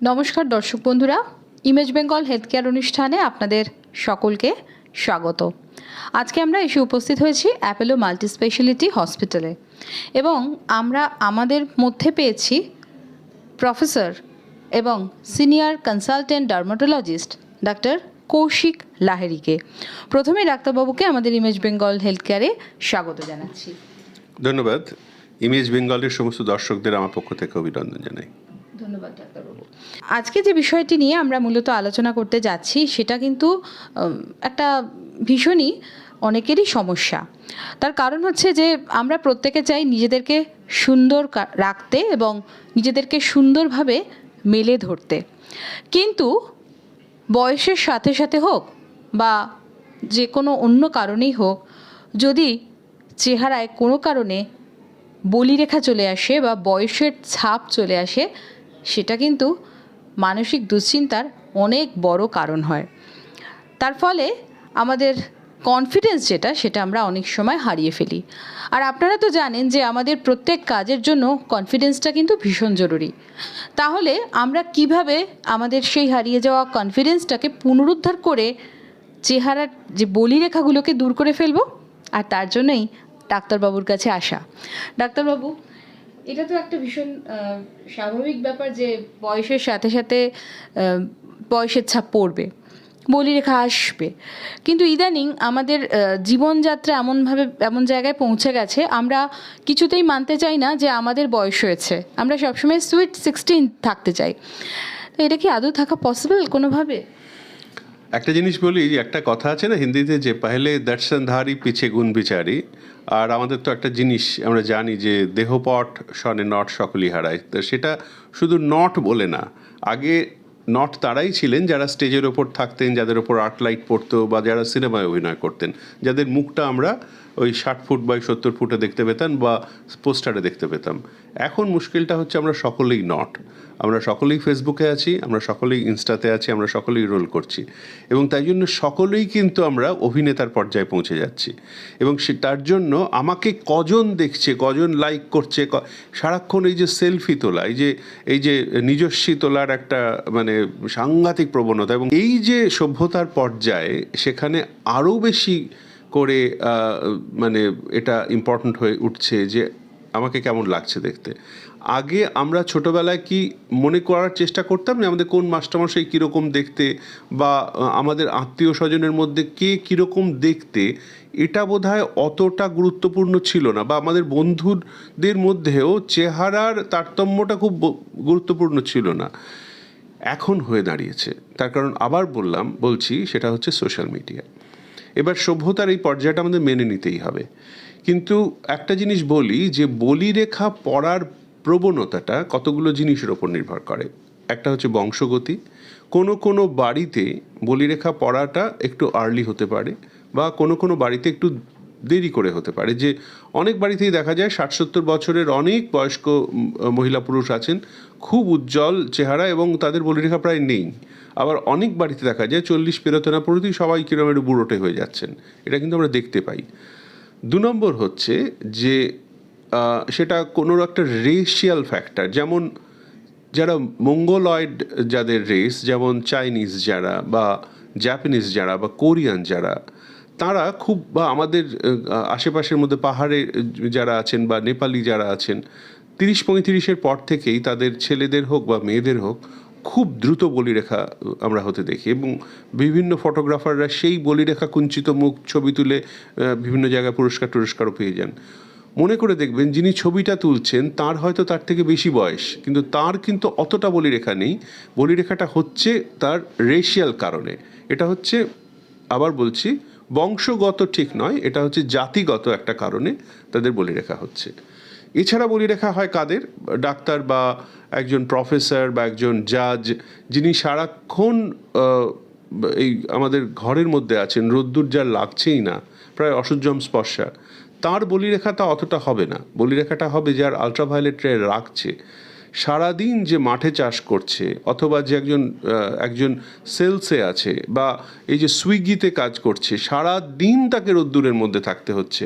নমস্কার দর্শক বন্ধুরা ইমেজ বেঙ্গল হেলথ কেয়ার অনুষ্ঠানে আপনাদের সকলকে স্বাগত। আজকে আমরা এসে উপস্থিত হয়েছি অ্যাপেলো মাল্টি স্পেশালিটি হসপিটালে এবং আমরা আমাদের মধ্যে পেয়েছি প্রফেসর এবং senior consultant dermatologist doctor Koushik লাহেরিকে প্রথমে ডাক্তারবাবুকে আমাদের ইমেজ বেঙ্গল হেলথ কেয়ারে স্বাগত জানাচ্ছি। ধন্যবাদ। ইমেজ বেঙ্গলের সমস্ত দর্শকদের আমার পক্ষ থেকে অভিনন্দন জানাই। ধন্যবাদ ডাক্তারবাবু। আজকে যে বিষয়টি নিয়ে আমরা মূলত আলোচনা করতে যাচ্ছি, সেটা কিন্তু একটা ভীষণই অনেকেরই সমস্যা। তার কারণ হচ্ছে যে, আমরা প্রত্যেকে চাই নিজেদেরকে সুন্দর রাখতে এবং নিজেদেরকে সুন্দরভাবে মেলে ধরতে। কিন্তু বয়সের সাথে সাথে হোক বা যে কোনো অন্য কারণেই হোক, যদি চেহারায় কোনো কারণে বলিরেখা চলে আসে বা বয়সের ছাপ চলে আসে, সেটা কিন্তু মানসিক দুশ্চিন্তার অনেক বড় কারণ হয়। তার ফলে আমাদের কনফিডেন্স যেটা, সেটা আমরা অনেক সময় হারিয়ে ফেলি। আর আপনারা তো জানেন যে আমাদের প্রত্যেক কাজের জন্য কনফিডেন্সটা কিন্তু ভীষণ জরুরি। তাহলে আমরা কীভাবে আমাদের সেই হারিয়ে যাওয়া কনফিডেন্সটাকে পুনরুদ্ধার করে চেহারার যে বলিরেখাগুলোকে দূর করে ফেলব? আর তার জন্যই ডাক্তারবাবুর কাছে আসা। ডাক্তারবাবু এটা তো একটা ভীষণ স্বাভাবিক ব্যাপার যে বয়সের সাথে সাথে বয়সের ছাপ পড়বে বলিরেখা আসবে। কিন্তু ইদানিং আমাদের জীবনযাত্রা এমনভাবে, এমন জায়গায় পৌঁছে গেছে, আমরা কিছুতেই মানতে চাই না যে আমাদের বয়স হয়েছে। আমরা সবসময় সুইট সিক্সটিন থাকতে চাই। তো এটা কি আদৌ থাকা পসিবল কোনোভাবে? একটা জিনিস বলি, একটা কথা আছে না হিন্দিতে যে, পাহলে দর্শনধারী পিছে গুণ বিচারি। আর আমাদের তো একটা জিনিস আমরা জানি যে, দেহপট স্বনে নট সকলই হারায়। তো সেটা শুধু নট বলে না, আগে নট তারাই ছিলেন যারা স্টেজের ওপর থাকতেন, যাদের ওপর আর্ট লাইট পড়তো বা যারা সিনেমায় অভিনয় করতেন, যাদের মুখটা আমরা ওই ষাট ফুট বাই সত্তর ফুটে দেখতে পেতাম বা পোস্টারে দেখতে পেতাম। এখন মুশকিলটা হচ্ছে আমরা সকলেই নট আমরা সকলেই ফেসবুকে আছি, আমরা সকলেই ইনস্টাতে আছি, আমরা সকলেই রোল করছি। এবং তাই জন্য সকলেই কিন্তু আমরা অভিনেতার পর্যায়ে পৌঁছে যাচ্ছি। এবং সে, তার জন্য আমাকে কজন দেখছে, কজন লাইক করছে সারাক্ষণ এই যে সেলফি তোলা, এই যে এই যে নিজস্বী তোলার একটা মানে সাংঘাতিক প্রবণতা এবং এই যে সভ্যতার পর্যায়ে সেখানে আরও বেশি করে মানে এটা ইম্পর্ট্যান্ট হয়ে উঠছে যে আমাকে কেমন লাগছে দেখতে। আগে আমরা ছোটবেলায় কি মনে করার চেষ্টা করতাম যে আমাদের কোন মাস্টারমশাই কীরকম দেখতে বা আমাদের আত্মীয় স্বজনের মধ্যে কে কীরকম দেখতে, এটা বোধহয় অতটা গুরুত্বপূর্ণ ছিল না বা আমাদের বন্ধুদের মধ্যেও চেহারার তারতম্যটা খুব গুরুত্বপূর্ণ ছিল না। এখন হয়ে দাঁড়িয়েছে। তার কারণ আবার বললাম, বলছি, সেটা হচ্ছে সোশ্যাল মিডিয়া এবার সভ্যতার এই পর্যায়টা আমাদের মেনে নিতেই হবে। কিন্তু একটা জিনিস বলি যে, বলিরেখা পড়ার প্রবণতাটা কতগুলো জিনিসের ওপর নির্ভর করে। একটা হচ্ছে বংশগতি। কোনো কোনো বাড়িতে বলিরেখা পড়াটা একটু আর্লি হতে পারে বা কোনো কোনো বাড়িতে একটু দেরি করে হতে পারে। যে, অনেক বাড়িতেই দেখা যায় ষাট সত্তর বছরের অনেক বয়স্ক মহিলা পুরুষ আছেন, খুব উজ্জ্বল চেহারা এবং তাদের বলিরেখা প্রায় নেই। আবার অনেক বাড়িতে দেখা যায় চল্লিশ পেরোতে না পড়তেই সবাই কিরম একটু বুড়োটে হয়ে যাচ্ছেন। এটা কিন্তু আমরা দেখতে পাই। দু নম্বর হচ্ছে যে সেটা কোনো একটা রেশিয়াল ফ্যাক্টর যেমন যারা মঙ্গলয়েড যাদের রেস যেমন চাইনিজ যারা বা জাপানিজ যারা বা কোরিয়ান যারা, তারা খুব বা আমাদের আশেপাশের মধ্যে পাহাড়ে যারা আছেন বা নেপালি যারা আছেন, তিরিশ পঁয়ত্রিশের পর থেকেই তাদের ছেলেদের হোক বা মেয়েদের হোক খুব দ্রুত বলিরেখা আমরা হতে দেখি এবং বিভিন্ন ফটোগ্রাফাররা সেই বলিরেখা কুঞ্চিত মুখ, ছবি তুলে বিভিন্ন জায়গায় পুরস্কার টুরস্কারও পেয়ে যান। মনে করে দেখবেন, যিনি ছবিটা তুলছেন, তার হয়তো তার থেকে বেশি বয়স, কিন্তু তার কিন্তু অতটা বলিরেখা নেই। বলিরেখাটা হচ্ছে তার রেশিয়াল কারণে। এটা হচ্ছে, আবার বলছি, বংশগত ঠিক নয়, এটা হচ্ছে জাতিগত একটা কারণে তাদের বলিরেখা হচ্ছে। এছাড়া বলিরেখা হয় কাদের? ডাক্তার বা একজন প্রফেসর বা একজন জাজ, যিনি সারাক্ষণ এই আমাদের ঘরের মধ্যে আছেন, রোদ্দুর যার লাগছেই না, প্রায় অসহ্যম স্পর্শা। তার বলিরেখাটা অতটা হবে না। বলিরেখাটা হবে যার আলট্রাভায়োলেট রে রাখছে সারাদিন যে মাঠে চাষ করছে, অথবা যে একজন একজন সেলসে আছে, বা এই যে সুইগিতে কাজ করছে সারা দিন তাকে রোদ্দুরের মধ্যে থাকতে হচ্ছে।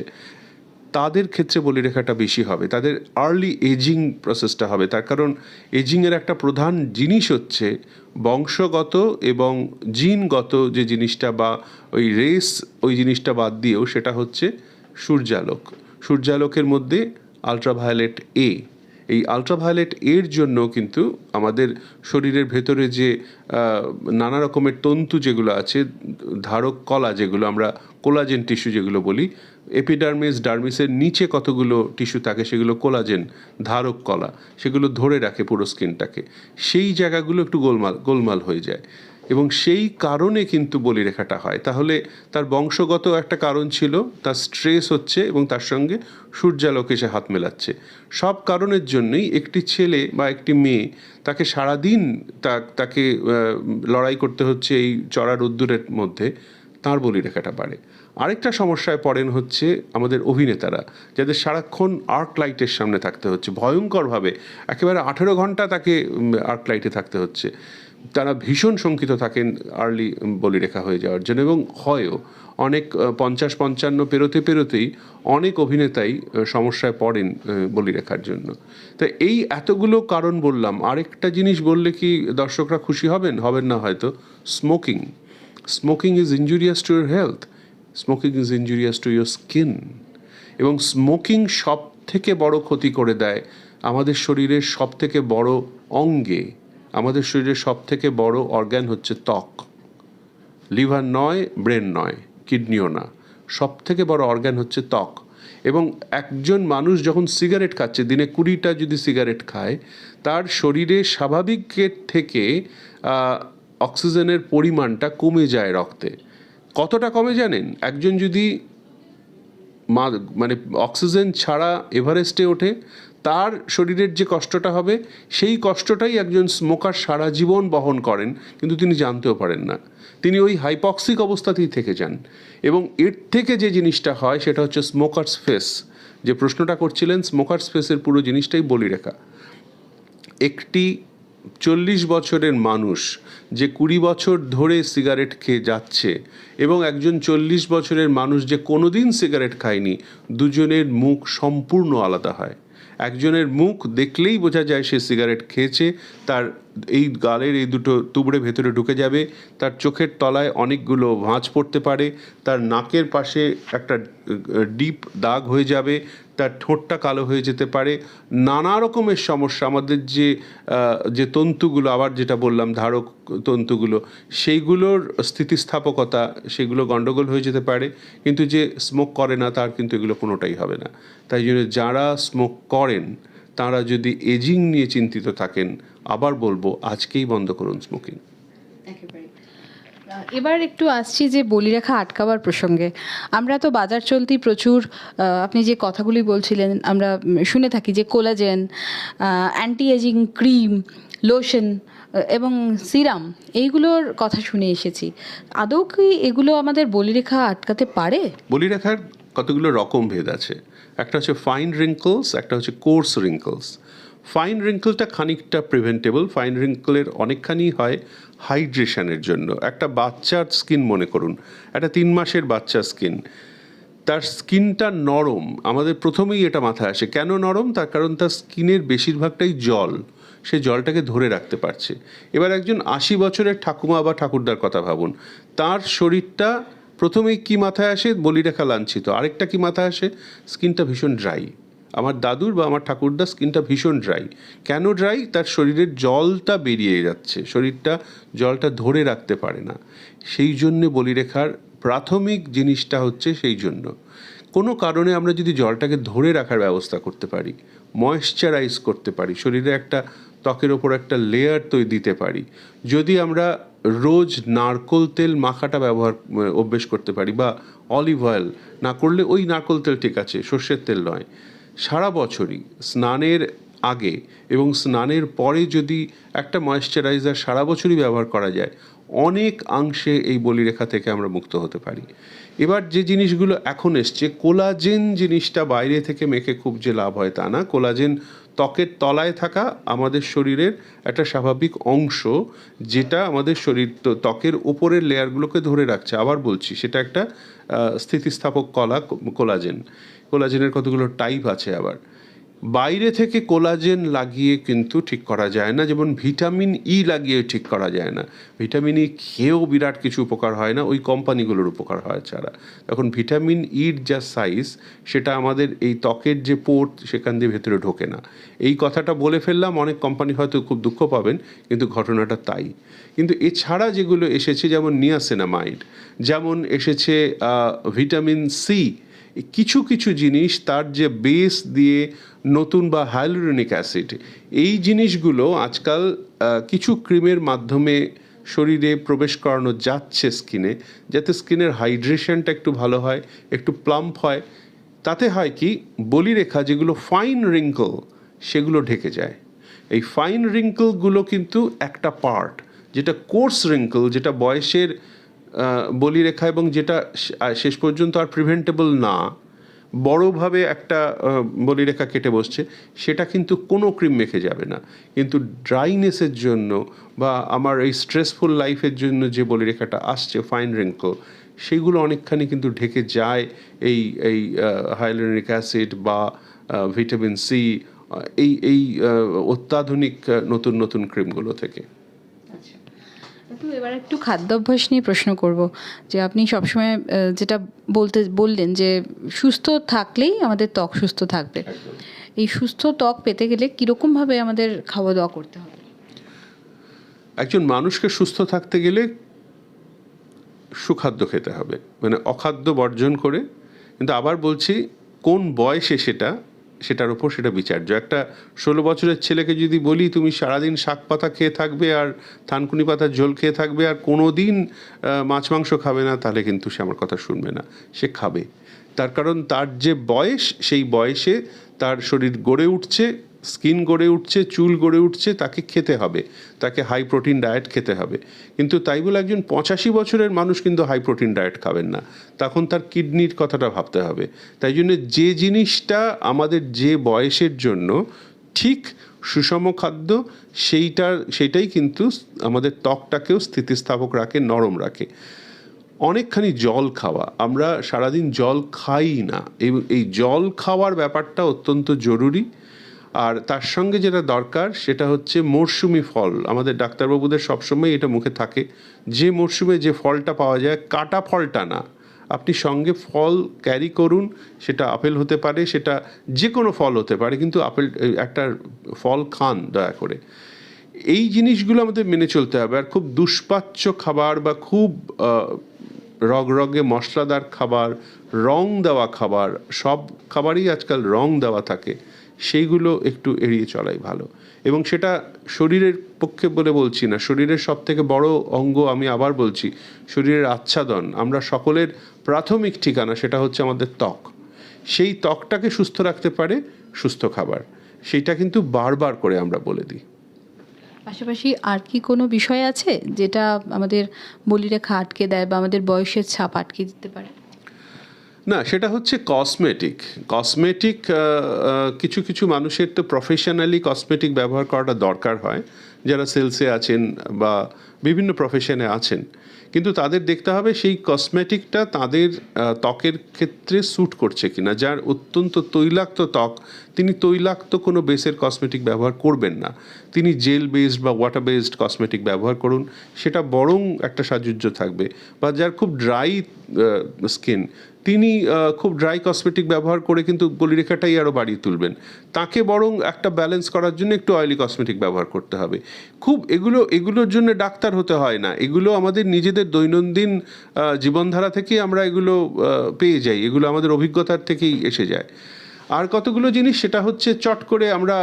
তাদের ক্ষেত্রে বলিরেখাটা বেশি হবে। তাদের আর্লি এজিং প্রসেসটা হবে। তার কারণ এজিংয়ের একটা প্রধান জিনিস হচ্ছে বংশগত এবং জিনগত যে জিনিসটা বা ওই রেস ওই জিনিসটা বাদ দিয়েও সেটা হচ্ছে সূর্যালোক। সূর্যালোকের মধ্যে আলট্রাভায়োলেট এ এই আলট্রাভায়োলেট এর জন্য কিন্তু আমাদের শরীরের ভেতরে যে নানা রকমের তন্তু যেগুলো আছে, ধারক কলা যেগুলো আমরা কোলাজেন টিস্যু যেগুলো বলি এপিডার্মিস ডার্মিসের নিচে কতগুলো টিস্যু থাকে সেগুলো কোলাজেন ধারক কলা, সেগুলো ধরে রাখে পুরো স্কিনটাকে সেই জায়গাগুলো একটু গোলমাল গোলমাল হয়ে যায়। এবং সেই কারণে কিন্তু বলিরেখাটা হয়। তাহলে তার বংশগত একটা কারণ ছিল, তার স্ট্রেস হচ্ছে এবং তার সঙ্গে সূর্যালোকে সে হাত মেলাচ্ছে। সব কারণের জন্যই একটি ছেলে বা একটি মেয়ে তাকে সারাদিন তাকে লড়াই করতে হচ্ছে এই চড়া রোদ্দুরের মধ্যে, তার বলিরেখাটা বাড়ে। আরেকটা সমস্যায় পড়েন হচ্ছে আমাদের অভিনেতারা, যাদের সারাক্ষণ আর্ক লাইটের সামনে থাকতে হচ্ছে। ভয়ঙ্করভাবে, একেবারে আঠেরো ঘণ্টা তাকে আর্ক লাইটে থাকতে হচ্ছে। তারা ভীষণ শঙ্কিত থাকেন আর্লি বলিরেখা হয়ে যাওয়ার জন্য এবং হয়ও অনেক পঞ্চাশ পঞ্চান্ন পেরোতে পেরোতেই অনেক অভিনেতাই সমস্যায় পড়েন বলিরেখার জন্য। তো এই এতগুলো কারণ বললাম, আরেকটা জিনিস বললে কি দর্শকরা খুশি হবেন? হবেন না হয়তো। Smoking smoking is injurious to your health smoking is injurious to your skin এবং স্মোকিং সব থেকে বড় ক্ষতি করে দেয় আমাদের শরীরের সব থেকে বড় অঙ্গে। আমাদের শরীরের সব থেকে বড় অর্গ্যান হচ্ছে ত্বক। লিভার নয় ব্রেন নয় কিডনিও না। সব থেকে বড় অর্গ্যান হচ্ছে ত্বক। এবং একজন মানুষ যখন সিগারেট খাচ্ছে, দিনে কুড়িটা যদি সিগারেট খায়, তার শরীরে স্বাভাবিকের থেকে অক্সিজেনের পরিমাণটা কমে যায় রক্তে। কতটা কমে জানেন? একজন যদি মানে অক্সিজেন ছাড়া এভারেস্টে ওঠে, তার শরীরের যে কষ্টটা হবে, সেই কষ্টটাই একজন স্মোকার সারা জীবন বহন করেন, কিন্তু তিনি জানতেও পারেন না। তিনি ওই হাইপক্সিক অবস্থাতেই থেকে যান। এবং এর থেকে যে জিনিসটা হয়, সেটা হচ্ছে স্মোকার্স ফেস। যে প্রশ্নটা করছিলেন, স্মোকার্স ফেসের পুরো জিনিসটাই বলি রেখা একটি চল্লিশ বছরের মানুষ যে কুড়ি বছর ধরে সিগারেট খেয়ে যাচ্ছে এবং একজন চল্লিশ বছরের মানুষ যে কোনো দিন সিগারেট খায়নি, দুজনের মুখ সম্পূর্ণ আলাদা হয়। একজনের মুখ দেখলেই বোঝা যায় সে সিগারেট খেয়েছে, তার এই গালের এই দুটো তুবড়ে ভেতরে ঢুকে যাবে। তার চোখের তলায় অনেকগুলো ভাঁজ পড়তে পারে। তার নাকের পাশে একটা ডিপ দাগ হয়ে যাবে। তার ঠোঁটটা কালো হয়ে যেতে পারে। নানা রকমের সমস্যা। আমাদের যে যে তন্তুগুলো, আবার যেটা বললাম, ধারক তন্তুগুলো, সেইগুলোর স্থিতিস্থাপকতা, সেগুলো গণ্ডগোল হয়ে যেতে পারে। কিন্তু যে স্মোক করে না, তার কিন্তু এগুলো কোনোটাই হবে না। তাই জন্য যারা স্মোক করেন, তারা যদি এজিং নিয়ে চিন্তিত থাকেন আবার বলব আজকেই বন্ধ করুন স্মোকিং এবার একটু আসছি যে বলিরেখা আটকাবার প্রসঙ্গে। আমরা তো বাজার চলতি প্রচুর আপনি যে কথাগুলি বলছিলেন আমরা শুনে থাকি যে collagen anti ageing cream lotion এবং সিরাম এইগুলোর কথা শুনে এসেছি। আদৌ কি এগুলো আমাদের বলিরেখা আটকাতে পারে? বলি রাখার কতগুলো রকম ভেদ আছে? একটা হচ্ছে ফাইন রিঙ্কলস একটা হচ্ছে কোর্স রিঙ্কলস ফাইন রিঙ্কলটা খানিকটা প্রিভেন্টেবল ফাইন রিঙ্কলের অনেকখানি হয় হাইড্রেশনের জন্য। একটা বাচ্চার স্কিন মনে করুন, একটা তিন মাসের বাচ্চার স্কিন তার স্কিনটা নরম, আমাদের প্রথমেই এটা মাথায় আসে। কেন নরম? তার কারণ তার স্কিনের বেশিরভাগটাই জল। সে জলটাকে ধরে রাখতে পারছে। এবার একজন আশি বছরের ঠাকুমা বা ঠাকুরদার কথা ভাবুন। তার শরীরটা প্রথমেই কি মাথায় আসে? বলিরেখা লাঞ্ছিত। আরেকটা কি মাথায় আসে? স্কিনটা ভীষণ ড্রাই আমার দাদুর বা আমার ঠাকুরদা স্কিনটা ভীষণ ড্রাই। কেন ড্রাই? তার শরীরের জলটা বেরিয়ে যাচ্ছে। শরীরটা জলটা ধরে রাখতে পারে না। সেই জন্যে বলিরেখার প্রাথমিক জিনিসটা হচ্ছে সেই জন্য। কোনো কারণে আমরা যদি জলটাকে ধরে রাখার ব্যবস্থা করতে পারি ময়েশ্চারাইজ করতে পারি, শরীরে একটা ত্বকের ওপর একটা লেয়ার তৈরি দিতে পারি, যদি আমরা রোজ নারকোল তেল মাখাটা ব্যবহার, অভ্যেস করতে পারি বা অলিভ অয়েল না করলে ওই নারকোল তেল ঠিক আছে, সর্ষের তেল নয়। সারা বছরই স্নানের আগে এবং স্নানের পরে যদি একটা ময়েশ্চারাইজার সারা বছরই ব্যবহার করা যায়, অনেক অংশে এই বলিরেখা থেকে আমরা মুক্ত হতে পারি। এবার যে জিনিসগুলো এখন এসছে, কোলাজেন জিনিসটা বাইরে থেকে মেখে খুব যে লাভ হয় তা না। কোলাজেন ত্বকের তলায় থাকা আমাদের শরীরের একটা স্বাভাবিক অংশ, যেটা আমাদের শরীর ত্বকের ওপরের লেয়ারগুলোকে ধরে রাখছে। আবার বলছি, সেটা একটা স্থিতিস্থাপক কলা কোলাজেন। কোলাজেনের কতগুলো টাইপ আছে আবার। বাইরে থেকে কোলাজেন লাগিয়ে কিন্তু ঠিক করা যায় না, যেমন ভিটামিন ই লাগিয়ে ঠিক করা যায় না। ভিটামিন ই খেয়েও বিরাট কিছু উপকার হয় না, ওই কোম্পানিগুলোর উপকার হয় ছাড়া। তখন ভিটামিন ইর যা সাইজ সেটা আমাদের এই ত্বকের যে পোর্ট সেখান দিয়ে ভেতরে ঢোকে না। এই কথাটা বলে ফেললাম, অনেক কোম্পানি হয়তো খুব দুঃখ পাবেন, কিন্তু ঘটনাটা তাই। কিন্তু এছাড়া যেগুলো এসেছে, যেমন নিয়াসেনামাইড যেমন এসেছে ভিটামিন সি কিছু কিছু জিনিস তার যে বেস দিয়ে নতুন বা হাইলোরনিক অ্যাসিড এই জিনিসগুলো আজকাল কিছু ক্রিমের মাধ্যমে শরীরে প্রবেশ করানো যাচ্ছে স্কিনে যাতে স্কিনের হাইড্রেশনটা একটু ভালো হয়, একটু প্লাম্প হয়। তাতে হয় কি, বলিরেখা যেগুলো ফাইন রিঙ্কল সেগুলো ঢেকে যায়। এই ফাইন রিঙ্কলগুলো কিন্তু একটা পার্ট যেটা কোর্স রিঙ্কল যেটা বয়সের বলিরেখা এবং যেটা শেষ পর্যন্ত আর প্রিভেন্টেবল না, বড়োভাবে একটা বলিরেখা কেটে বসছে, সেটা কিন্তু কোনো ক্রিম মেখে যাবে না। কিন্তু ড্রাইনেসের জন্য বা আমার এই স্ট্রেসফুল লাইফের জন্য যে বলিরেখাটা আসছে ফাইন রিঙ্কল সেগুলো অনেকখানি কিন্তু ঢেকে যায় এই এই হাইলোনিক অ্যাসিড বা ভিটামিন সি এই এই অত্যাধুনিক নতুন নতুন ক্রিমগুলো থেকে। একটু এবার একটু খাদ্যাভ্যাস নিয়ে প্রশ্ন করব যে আপনি সবসময় যেটা বলতে বললেন যে সুস্থ থাকলেই আমাদের ত্বক সুস্থ থাকবে। এই সুস্থ ত্বক পেতে গেলে কীরকমভাবে আমাদের খাওয়া দাওয়া করতে হবে? একজন মানুষকে সুস্থ থাকতে গেলে সুখাদ্য খেতে হবে। মানে অখাদ্য বর্জন করে কিন্তু আবার বলছি কোন বয়সে সেটা সেটার উপর সেটা বিচার্য। একটা ষোলো বছরের ছেলেকে যদি বলি, তুমি সারাদিন শাক পাতা খেয়ে থাকবে আর থানকুনি পাতার ঝোল খেয়ে থাকবে আর কোনো দিন মাছ মাংস খাবে না, তাহলে কিন্তু সে আমার কথা শুনবে না। সে খাবে। তার কারণ তার যে বয়স, সেই বয়সে তার শরীর গড়ে উঠছে। স্কিন গড়ে উঠছে, চুল গড়ে উঠছে, তাকে খেতে হবে। তাকে হাই প্রোটিন ডায়েট খেতে হবে। কিন্তু তাই বলে একজন পঁচাশি বছরের মানুষ কিন্তু হাই প্রোটিন ডায়েট খাবেন না। তখন তার কিডনির কথাটা ভাবতে হবে। তাই জন্য যে জিনিসটা আমাদের যে বয়সের জন্য ঠিক সুষম খাদ্য, সেইটার, সেইটাই কিন্তু আমাদের ত্বকটাকেও স্থিতিস্থাপক রাখে, নরম রাখে। অনেকখানি জল খাওয়া। আমরা সারাদিন জল খাই না। এই এই জল খাওয়ার ব্যাপারটা অত্যন্ত জরুরি। আর তার সঙ্গে যেটা দরকার সেটা হচ্ছে মরশুমি ফল। আমাদের ডাক্তারবাবুদের সবসময় এটা মুখে থাকে যে মরশুমে যে ফলটা পাওয়া যায় কাটা ফলটা না। আপনি সঙ্গে ফল ক্যারি করুন সেটা আপেল হতে পারে সেটা যে কোনো ফল হতে পারে কিন্তু আপেল একটা ফল খান দয়া করে। এই জিনিসগুলো আমাদের মেনে চলতে হবে আর খুব দুষ্পাচ্য খাবার বা খুব আহ, রগরগে মশলাদার খাবার রং দেওয়া খাবার সব খাবারই আজকাল রং দেওয়া থাকে। সেইগুলো একটু এড়িয়ে চলাই ভালো। এবং সেটা শরীরের পক্ষে বলে বলছি না, শরীরের সব থেকে বড় অঙ্গ আমি আবার বলছি, শরীরের আচ্ছাদন। আমরা সকলের প্রাথমিক ঠিকানা সেটা হচ্ছে আমাদের ত্বক। সেই ত্বকটাকে সুস্থ রাখতে পারে সুস্থ খাবার। সেটা কিন্তু বারবার করে আমরা বলে দিই। পাশাপাশি আর কি কোনো বিষয় আছে যেটা আমাদের বলিরেখা আটকে দেয় বা আমাদের বয়সের ছাপ আটকে দিতে পারে? না, সেটা হচ্ছে কসমেটিক কসমেটিক কিছু কিছু মানুষের তো প্রফেশনালি কসমেটিক ব্যবহার করাটা দরকার হয়। যারা সেলসে আছেন বা বিভিন্ন প্রফেশনে আছেন। কিন্তু তাদের দেখতে হবে সেই কসমেটিকটা তাদের ত্বকের ক্ষেত্রে স্যুট করছে কিনা। যার অত্যন্ত তৈলাক্ত ত্বক, তিনি তৈলাক্ত কোনো বেসের কসমেটিক ব্যবহার করবেন না। তিনি জেল বেসড বা ওয়াটার বেসড কসমেটিক ব্যবহার করুন। সেটা বরং একটা সাজুজ্য থাকবে। বা যার খুব ড্রাই স্কিন তিনি খুব ড্রাই কসমেটিক ব্যবহার করে কিন্তু গলিরেখাটাই আরও বাড়িয়ে তুলবেন। তাকে বরং একটা ব্যালেন্স করার জন্য একটু অয়েলি কসমেটিক ব্যবহার করতে হবে। খুব এগুলো, এগুলোর জন্য ডাক্তার হতে হয় না। এগুলো আমাদের নিজেদের দৈনন্দিন জীবনধারা থেকেই আমরা এগুলো পেয়ে যাই। এগুলো আমাদের অভিজ্ঞতার থেকেই এসে যায়। আর কতগুলো জিনিস, সেটা হচ্ছে চট করে আমরা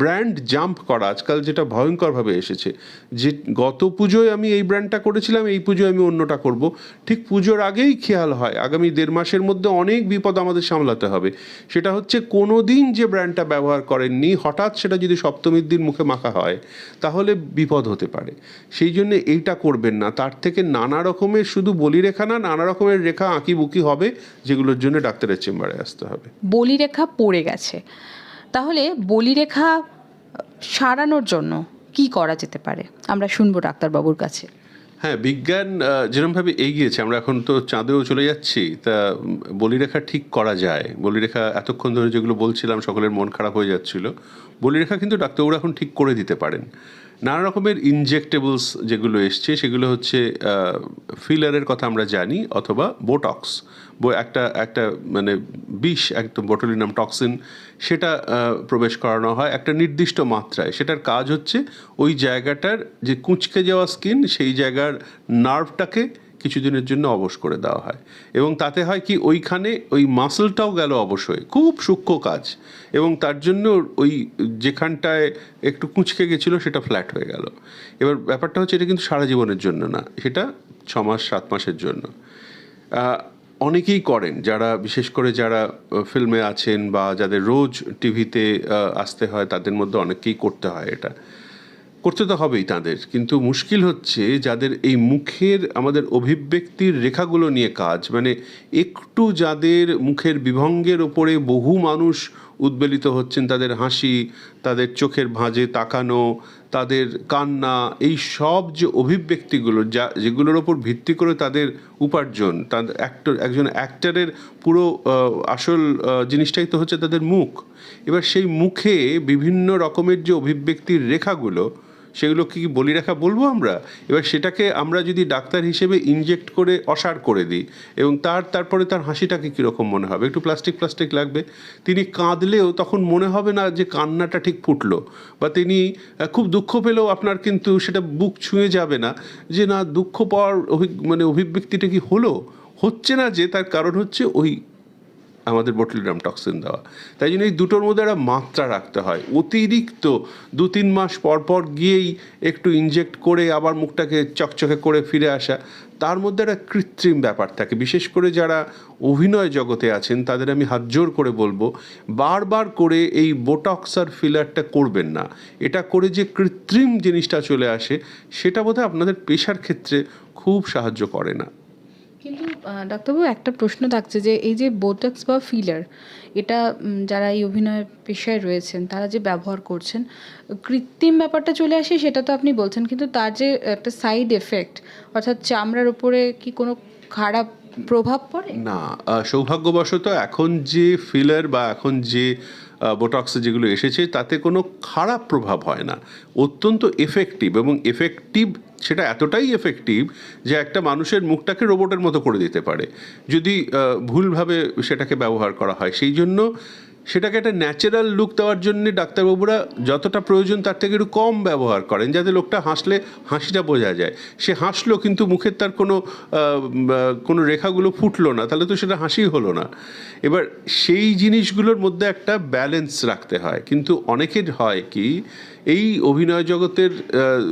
ব্র্যান্ড জাম্প করা। আজকাল যেটা ভয়ঙ্করভাবে এসেছে যে গত পুজোয় আমি এই ব্র্যান্ডটা করেছিলাম, এই পুজোয় আমি অন্যটা করব। ঠিক পুজোর আগেই খেয়াল হয়, আগামী দেড় মাসের মধ্যে অনেক বিপদ আমাদের সামলাতে হবে। সেটা হচ্ছে কোনো দিন যে ব্র্যান্ডটা ব্যবহার করেননি, হঠাৎ সেটা যদি সপ্তমীর দিন মুখে মাখা হয়, তাহলে বিপদ হতে পারে। সেই জন্য এইটা করবেন না। তার থেকে নানা রকমের, শুধু বলি রেখা না, নানা রকমের রেখা আঁকি বুকি হবে, যেগুলোর জন্য ডাক্তারের চেম্বারে আসতে হবে। বলিরেখা পড়ে গেছে। তাহলে বলিরেখা সারানোর জন্য কি করা যেতে পারে? আমরা শুনব ডাক্তারবাবুর কাছে। হ্যাঁ বিজ্ঞান যেরমভাবে এগিয়েছে, আমরা এখন তো চাঁদেও চলে যাচ্ছি, তা বলিরেখা ঠিক করা যায়? বলিরেখা এতক্ষণ ধরে যেগুলো বলছিলাম, সকলের মন খারাপ হয়ে যাচ্ছিল। বলিরেখা কিন্তু ডাক্তারবাবু এখন ঠিক করে দিতে পারেন। নানা রকমের ইনজেক্টেবলস যেগুলো এসছে, সেগুলো হচ্ছে ফিলারের কথা আমরা জানি, অথবা বোটক্স একটা একটা মানে বিষ একদম বটলিনাম টক্সিন সেটা প্রবেশ করানো হয় একটা নির্দিষ্ট মাত্রায়। সেটার কাজ হচ্ছে ওই জায়গাটার যে কুঁচকে যাওয়া স্কিন সেই জায়গার নার্ভটাকে কিছুদিনের জন্য অবশ করে দেওয়া হয়। এবং তাতে হয় কি, ওইখানে ওই মাসলটাও গেল অবশ্যই খুব সূক্ষ্ম কাজ। এবং তার জন্য ওই যেখানটায় একটু কুঁচকে গেছিল, সেটা ফ্ল্যাট হয়ে গেল। এবার ব্যাপারটা হচ্ছে, এটা কিন্তু সারা জীবনের জন্য না। সেটা ছ মাস, সাত মাসের জন্য। অনেকেই করেন, যারা, বিশেষ করে যারা ফিল্মে আছেন বা যাদের রোজ টিভিতে আসতে হয়, তাদের মধ্যে অনেককেই করতে হয় এটা। করতে তো হবেই তাদের, কিন্তু মুশকিল হচ্ছে যাদের এই মুখের, আমাদের অভিব্যক্তির রেখাগুলো নিয়ে কাজ মানে একটু যাদের মুখের বিভঙ্গের ওপরে বহু মানুষ উদ্বেলিত হচ্ছেন, তাদের হাসি, তাদের চোখের ভাঁজে তাকানো তাদের কান্না, এই সব যে অভিব্যক্তিগুলো, যা যেগুলোর ওপর ভিত্তি করে তাদের উপার্জন তাদের অ্যাক্টর একজন অ্যাক্টারের পুরো আসল জিনিসটাই তো হচ্ছে তাদের মুখ। এবার সেই মুখে বিভিন্ন রকমের যে অভিব্যক্তির রেখাগুলো সেগুলো কি বলি রাখা বলব আমরা? এবার সেটাকে আমরা যদি ডাক্তার হিসেবে ইনজেক্ট করে অসার করে দিই, এবং তার, তারপরে তার হাসিটাকে কীরকম মনে হবে? একটু প্লাস্টিক প্লাস্টিক লাগবে। তিনি কাঁদলেও তখন মনে হবে না যে কান্নাটা ঠিক ফুটলো, বা তিনি খুব দুঃখ পেলেও আপনার কিন্তু সেটা বুক ছুঁয়ে যাবে না, যে না, দুঃখ পাওয়ার মানে অভিব্যক্তিটা কি হলো? হচ্ছে না যে, তার কারণ হচ্ছে ওই আমাদের বটলিগ্রাম টক্সিন দেওয়া। তাই জন্য এই দুটোর মধ্যে একটা মাত্রা রাখতে হয়। অতিরিক্ত দু তিন মাস পর পর গিয়েই একটু ইনজেক্ট করে আবার মুখটাকে চকচকে করে ফিরে আসা। তার মধ্যে একটা কৃত্রিম ব্যাপার থাকে। বিশেষ করে যারা অভিনয় জগতে আছেন, তাদের আমি হাত জোর করে বলব, বারবার করে এই বোটক্স আর ফিলারটা করবেন না। এটা করে যে কৃত্রিম জিনিসটা চলে আসে, সেটা বোধহয় আপনাদের পেশার ক্ষেত্রে খুব সাহায্য করে না। ডাক্তারবাবু, একটা প্রশ্ন থাকছে যে এই যে বোটক্স বা ফিলার এটা যারা এই অভিনয় পেশায় রয়েছেন, তারা যে ব্যবহার করছেন, কৃত্রিম ব্যাপারটা চলে আসে, সেটা তো আপনি বলছেন, কিন্তু তার যে একটা সাইড এফেক্ট অর্থাৎ চামড়ার উপরে কি কোনো খারাপ প্রভাব পড়ে? না সৌভাগ্যবশত এখন যে ফিলার বা এখন যে বোটক্স যেগুলো এসেছে, তাতে কোনো খারাপ প্রভাব হয় না। অত্যন্ত এফেক্টিভ এবং এফেক্টিভ সেটা এতটাই এফেক্টিভ যে একটা মানুষের মুখটাকে রোবটের মতো করে দিতে পারে। যদি ভুলভাবে সেটাকে ব্যবহার করা হয়, সেই জন্য সেটাকে একটা ন্যাচারাল লুক দেওয়ার জন্য ডাক্তারবাবুরা যতটা প্রয়োজন তার থেকে একটু কম ব্যবহার করেন, যাতে লোকটা হাসলে হাসিটা বোঝা যায়। সে হাসলো কিন্তু মুখের তার কোনো কোনো রেখাগুলো ফুটলো না, তাহলে তো সেটা হাসি হলো না। এবার সেই জিনিসগুলোর মধ্যে একটা ব্যালেন্স রাখতে হয়। কিন্তু অনেকের হয় কি এই অভিনয় জগতের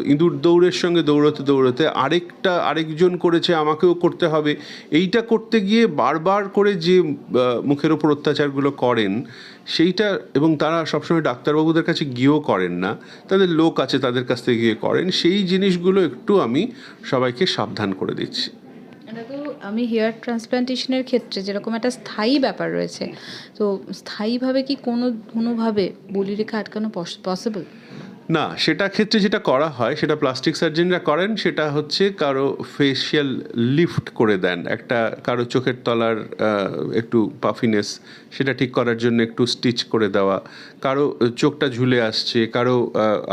ইঁদুর দৌড়ের সঙ্গে দৌড়তে দৌড়তে আরেকটা, আরেকজন করেছে, আমাকেও করতে হবে। এইটা করতে গিয়ে বারবার করে যে মুখের ওপর অত্যাচারগুলো করেন, সেইটা এবং তারা সবসময় ডাক্তারবাবুদের কাছে গিয়েও করেন না, তাদের লোক আছে তাদের কাছ থেকে গিয়ে করেন, সেই জিনিসগুলো একটু আমি সবাইকে সাবধান করে দিচ্ছি। এটা আমি হেয়ার ট্রান্সপ্লান্টেশনের ক্ষেত্রে যেরকম একটা স্থায়ী ব্যাপার রয়েছে, তো স্থায়ীভাবে কি কোনো, কোনোভাবে বলিরেখা আটকানো পসিবল না, সেটা ক্ষেত্রে যেটা করা হয়, সেটা প্লাস্টিক সার্জনরা করেন, সেটা হচ্ছে কারও ফেসিয়াল লিফট করে দেন, একটা কারও চোখের তলার একটু পাফিনেস সেটা ঠিক করার জন্য একটু স্টিচ করে দেওয়া কারও চোখটা ঝুলে আসছে, কারও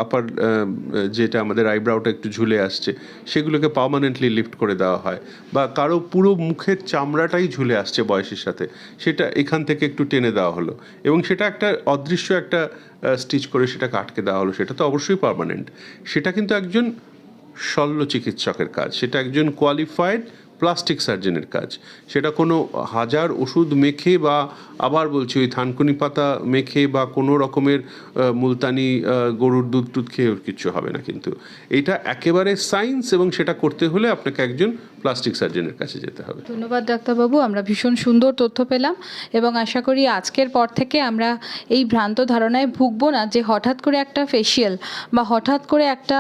আপার যেটা আমাদের আইব্রাউটা একটু ঝুলে আসছে, সেগুলোকে পার্মানেন্টলি লিফট করে দেওয়া হয়। বা কারও পুরো মুখের চামড়াটাই ঝুলে আসছে বয়সের সাথে, সেটা এখান থেকে একটু টেনে দেওয়া হলো। এবং সেটা একটা অদৃশ্য একটা স্টিচ করে সেটাকে আটকে দেওয়া হলো, সেটা তো অবশ্যই পার্মানেন্ট সেটা কিন্তু একজন শল্য চিকিৎসকের কাজ, সেটা একজন কোয়ালিফাইড প্লাস্টিক সার্জনের কাজ। সেটা কোনো হাজার ওষুধ মেখে বা আবার বলছি ওই থানকুনি পাতা মেখে বা কোনো রকমের মুলতানি গরুর দুধ টুধ খেয়ে ওর হবে না কিন্তু। এটা একেবারে সায়েন্স এবং সেটা করতে হলে আপনাকে একজন প্লাস্টিক সার্জনের কাছে যেতে হবে। ধন্যবাদ, ডাক্তারবাবু। আমরা ভীষণ সুন্দর তথ্য পেলাম এবং আশা করি আজকের পর থেকে আমরা এই ভ্রান্ত ধারণায় ভুগবো না যে হঠাৎ করে একটা ফেসিয়াল বা হঠাৎ করে একটা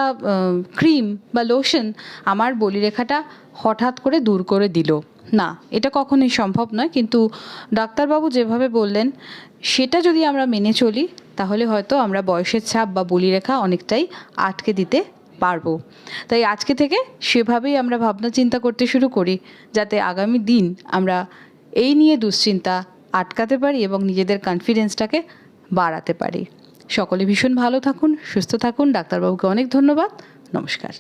ক্রিম বা লোশন আমার বলিরেখাটা হঠাৎ করে দূর করে দিল। না, এটা কখনোই সম্ভব নয়। কিন্তু ডাক্তারবাবু যেভাবে বললেন, সেটা যদি আমরা মেনে চলি, তাহলে হয়তো আমরা বয়সের ছাপ বা বলিরেখা অনেকটাই আটকে দিতে পারব। তাই আজকে থেকে সেভাবেই আমরা ভাবনা চিন্তা করতে শুরু করি, যাতে আগামী দিন আমরা এই নিয়ে দুশ্চিন্তা আটকাতে পারি এবং নিজেদের কনফিডেন্সটাকে বাড়াতে পারি। সকলে ভীষণ ভালো থাকুন, সুস্থ থাকুন। ডাক্তারবাবুকে অনেক ধন্যবাদ। নমস্কার।